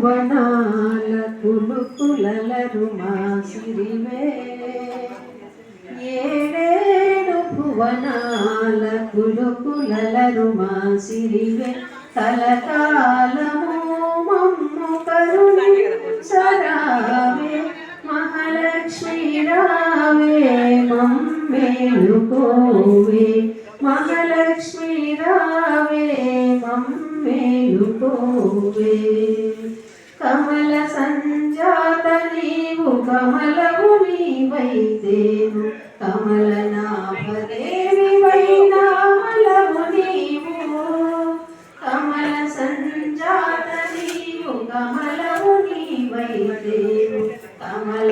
భువనాల కులుకులలరు మా సిరివే ఏడేడు భువనాల కులుకులలరు మా సిరివే కలకాలము మమ్ము కరుణించరావే నీవు కమలము నీవైతేను కమల నాభదేవి నీవు. కమల సంజాత నీవు కమలము నీవైతేను కమల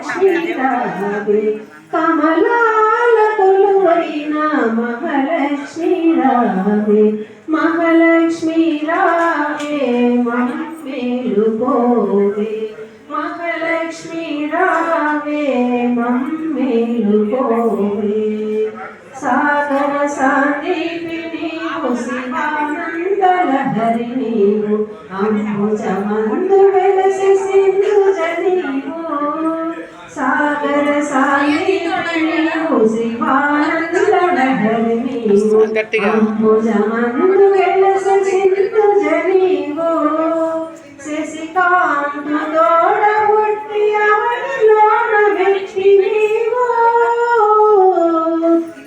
మహాలక్ష్మి రావే కమలాల కొలువైన మహాలక్ష్మి రావే మహాలక్ష్మి రావే మమ్మేలుకోవే మహాలక్ష్మి రావే మమ్మేలుకోవే సాగర సాందీపి శివానందల హరి నీవు అంబుజమందు గట్టిగా.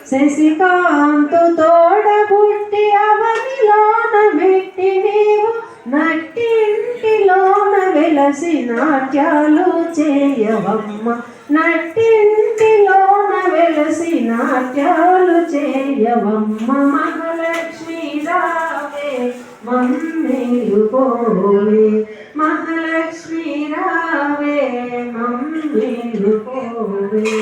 శశికాంతు తోడ పుట్టి అవనిలోన మెట్టి నీవు నట్టింటిలోన వెలసి నాట్యాలు చేయవమ్మ నట్టింటి వెలసి నాట్యాలు చేయవమ్మ మహాలక్ష్మి రావే మమ్మేలుకోవే మహాలక్ష్మి రావే మమ్మీలు పోలే.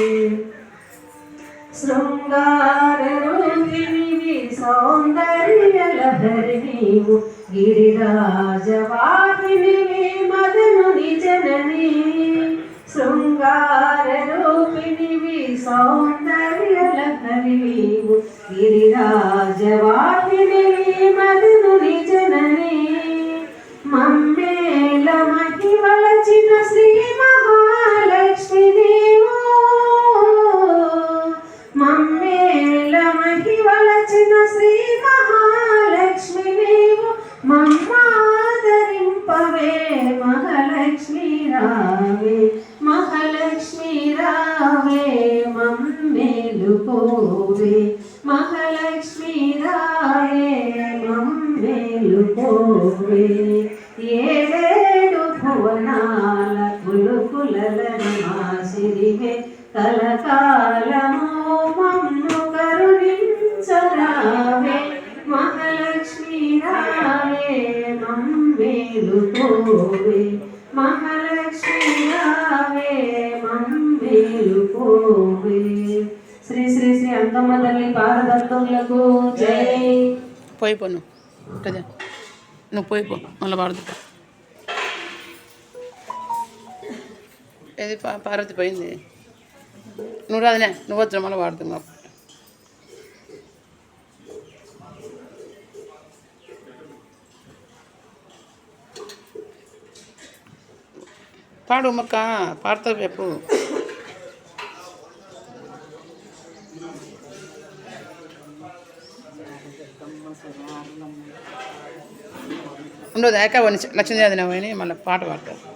శృంగార మమ్మేలుకోవే సౌందర్య సౌందర్యలహరి నీవు గిరిరాజవాహినివి మదనుని జనని. శృంగారూపిణివి సౌందర్య నీవు గిరిరాజవాహినివి మదనుని జనని మమ్మేల మహివలచిన శ్రీమా కులుకులలను మాసిరివే కలకాలము మమ్ము కరుణించరావే. మహాలక్ష్మి రావే మమ్మేలుకోవే మహాలక్ష్మి రావే మమ్మేలుకోవే శ్రీ శ్రీ శ్రీ అంకమ్మ తల్లి పాదభక్తులకు జై. పోయి నువ్వు. పోయిపో మళ్ళీ పాడుతా ఏది పా పార్వతి పోయింది. నువ్వు రాదునే నువ్వు వచ్చిన వాడుతున్నావు. పాడు మొక్క పాడతావు రేపు ఉండదు ఏక లక్ష్మీదేవి నవ్వని మళ్ళీ పాట పాడతారు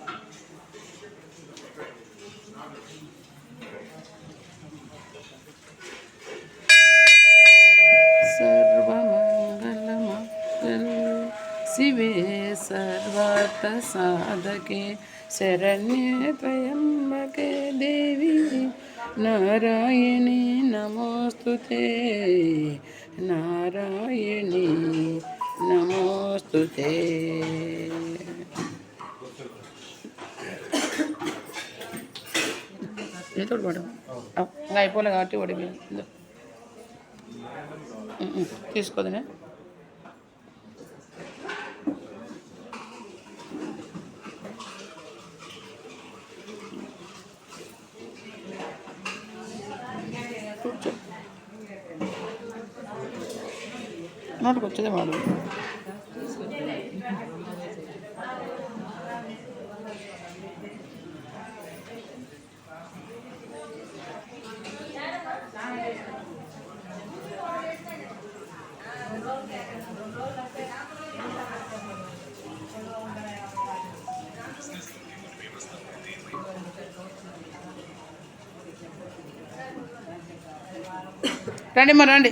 शिवे सर्वार्थसाधके शरण्ये त्र्यम्बके देवी नारायणी नमोऽस्तु ते नारायणी नमोऽस्तु ते నీతో పాడు ఇంకా అయిపోలే కాబట్టి ఓడిపోయింది తీసుకోదనే నోటికి వచ్చేది వాడు రండి మరి రండి.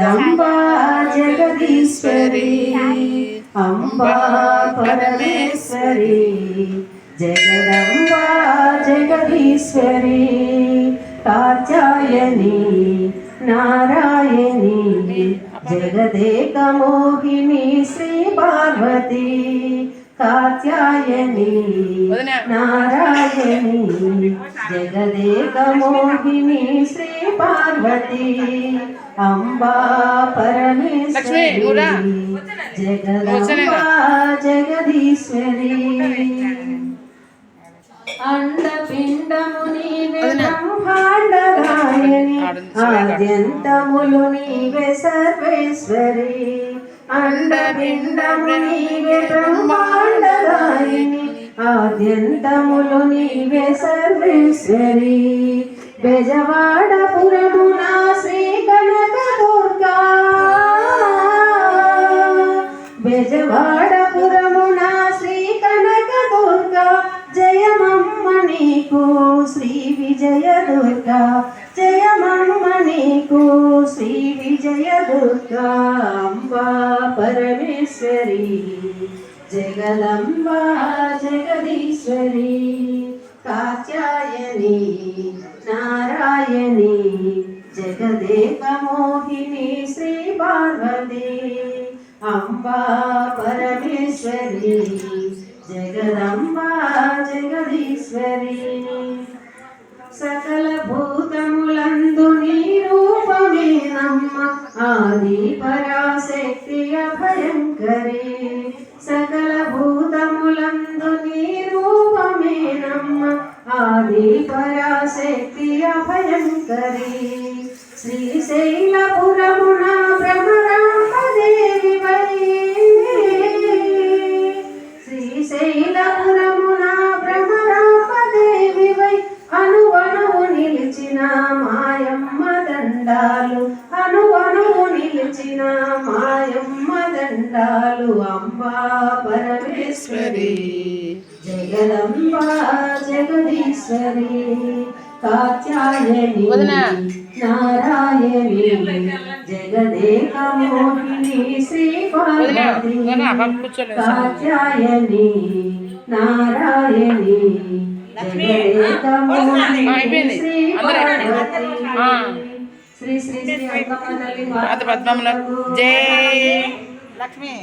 జగదంబా జగదీశ్వరి అంబా పరమేశ్వరి జగదంబా జగదీశ్వరి కాత్యాయని నారాయణి జగదేక మోహిని శ్రీ పార్వతి కాత్యాయని. నారాయణి జగదేక మోహిని శ్రీ పార్వతి అంబా పరమేశ్వరి. జగదంబా జగదీశ్వరి అండపిండము నీవే సురేఖ. ఆద్యంతములు నీవే సర్వేశ్వరి అండపిండము నీవే బ్రహ్మాండరాయని ఆద్యంతములు నీవే సర్వేశ్వరి. బెజవాడపురమున శ్రీ కనక దుర్గా నా శ్రీ కనక దుర్గా జయమమ్మ నీకు శ్రీ విజయ దుర్గా జయమమ్మ నీకు శ్రీ విజయ దుర్గా జగదంబా జగదీశ్వరి కాత్యాయని నారాయణి జగదేక మోహిని శ్రీ పార్వతి అంబా పరమేశ్వరి జగదంబా జగదీశ్వరి. సకల భూతములందు నీ రూపమేనమ్మ ఆది శ్రీశైలపురమున భ్రమరాంబదేవి శ్రీశైలపురమున భ్రమరాంబదేవి వై నిలిచిన మాయమ్మ దండాలు అనువనువు నిలిచిన మాయమ్మ దండాలు అంబా పరమేశ్వరి జగదంబా జగదీశ్వరి. కాత్యాయని వదినా. నారాయణి జగదేక మోహిని శ్రీ పార్వతి. కాత్యాయని నారాయణి జగదేక మోహిని ఆ, అయిపోయింది. శ్రీ అందరూ పార్వతి. శ్రీ శ్రీ శ్రీ తల్లి జై లక్ష్మి